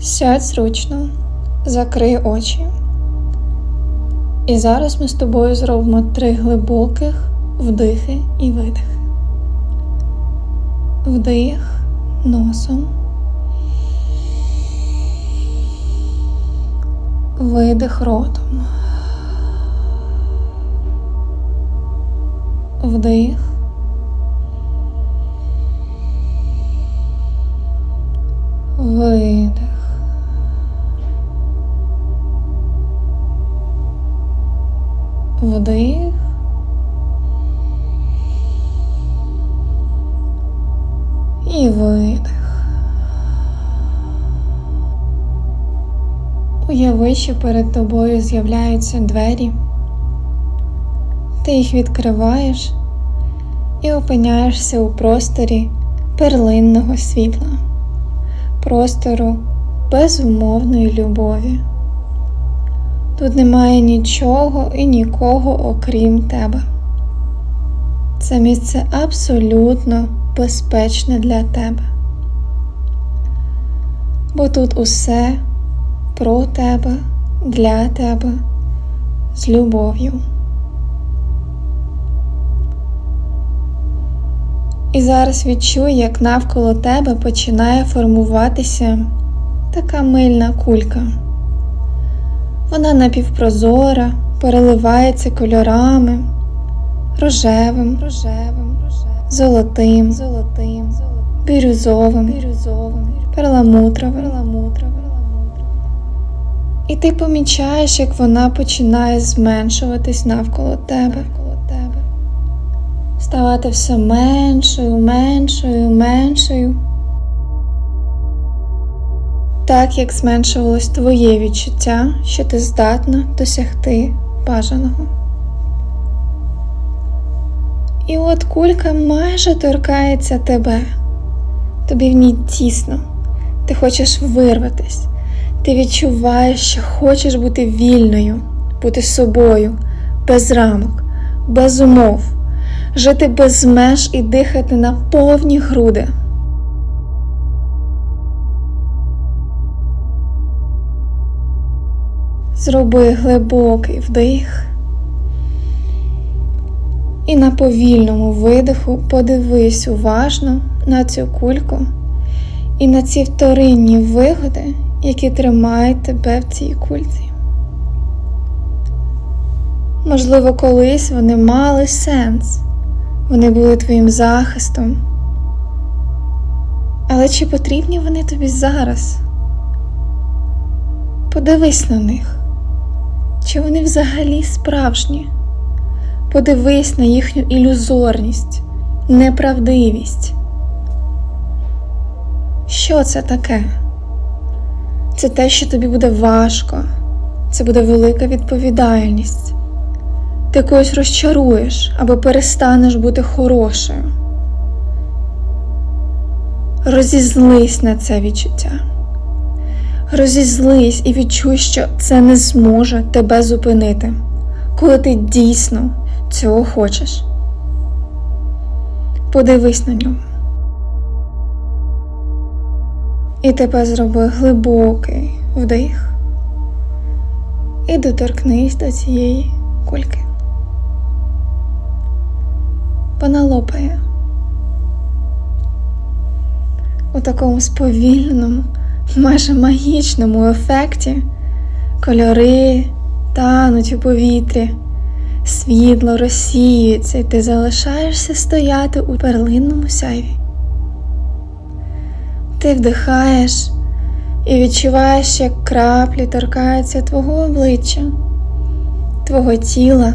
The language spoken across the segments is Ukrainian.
Сядь зручно, закрий очі. І зараз ми з тобою зробимо три глибоких вдихи і видихи. Вдих носом. Видих ротом. Вдих. Видих. Вдих. І видих. Уяви, що перед тобою з'являються двері. Ти їх відкриваєш і опиняєшся у просторі перлинного світла, простору безумовної любові. Тут немає нічого і нікого окрім тебе. Це місце абсолютно безпечне для тебе. Бо тут усе про тебе, для тебе, з любов'ю. І зараз відчуй, як навколо тебе починає формуватися така мильна кулька. Вона напівпрозора, переливається кольорами, рожевим, рожевим, золотим, золотим, бірюзовим, бірюзовим, перламутровим, перламутровим. І ти помічаєш, як вона починає зменшуватись навколо тебе. Ставати все меншою, меншою, меншою. Так як зменшувалось твоє відчуття, що ти здатна досягти бажаного. І от кулька майже торкається тебе. Тобі в ній тісно. Ти хочеш вирватись. Ти відчуваєш, що хочеш бути вільною, бути собою, без рамок, без умов, жити без меж і дихати на повні груди. Зроби глибокий вдих. І на повільному видиху подивись уважно на цю кульку і на ці вторинні вигоди, які тримають тебе в цій кульці. Можливо, колись вони мали сенс, вони були твоїм захистом. Але чи потрібні вони тобі зараз? Подивись на них, чи вони взагалі справжні? Подивись на їхню ілюзорність, неправдивість. Що це таке? Це те, що тобі буде важко, це буде велика відповідальність. Ти когось розчаруєш або перестанеш бути хорошою. Розізлись на це відчуття. Розізлись і відчуй, що це не зможе тебе зупинити, коли ти дійсно цього хочеш. Подивись на нього. І тепер зроби глибокий вдих і доторкнись до цієї кульки. Вона лопає у такому сповільненому, майже магічному ефекті кольори тануть у повітрі, світло розсіюється, і ти залишаєшся стояти у перлинному сяйві. Ти вдихаєш і відчуваєш, як краплі торкаються твого обличчя, твого тіла.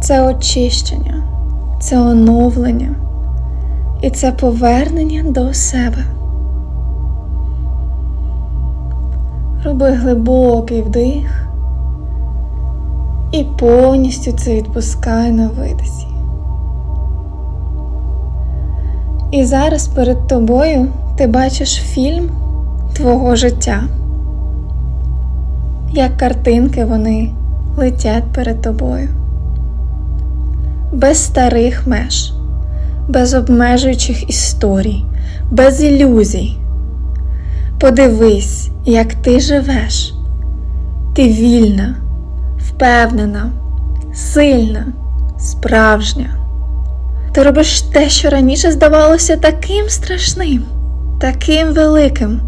Це очищення, це оновлення і це повернення до себе. Роби глибокий вдих і повністю це відпускай на видисі. І зараз перед тобою ти бачиш фільм твого життя. Як картинки вони летять перед тобою. Без старих меж, без обмежуючих історій, без ілюзій, Подивись, як ти живеш. Ти вільна, впевнена, сильна, справжня. Ти робиш те, що раніше здавалося таким страшним, таким великим.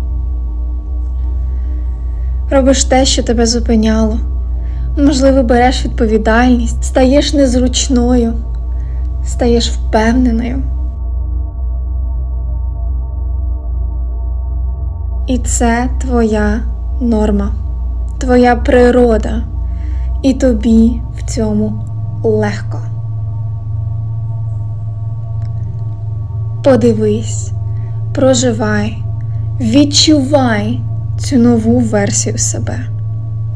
Робиш те, що тебе зупиняло. Можливо, береш відповідальність, стаєш незручною, стаєш впевненою. І це твоя норма, твоя природа, і тобі в цьому легко. Подивись, проживай, відчувай цю нову версію себе,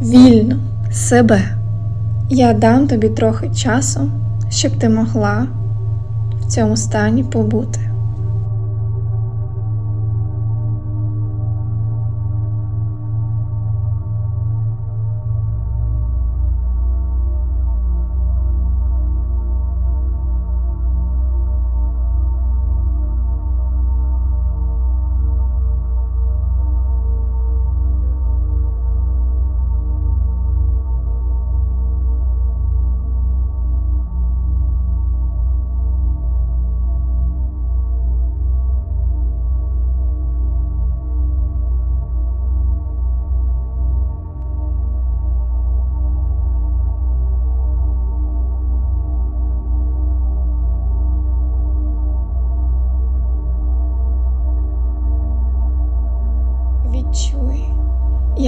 вільну себе. Я дам тобі трохи часу, щоб ти могла цьому стані побути.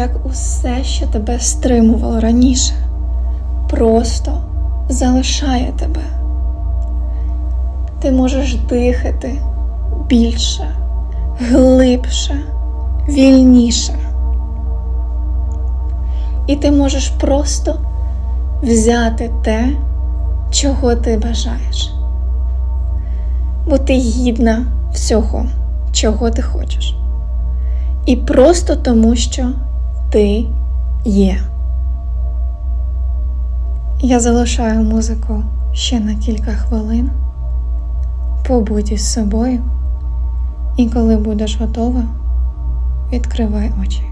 Як усе, що тебе стримувало раніше, просто залишає тебе. Ти можеш дихати більше, глибше, вільніше. І ти можеш просто взяти те, чого ти бажаєш. Бо ти гідна всього, чого ти хочеш. І просто тому, що ти є. Я залишаю музику ще на кілька хвилин. Побудь із собою, і коли будеш готова, відкривай очі.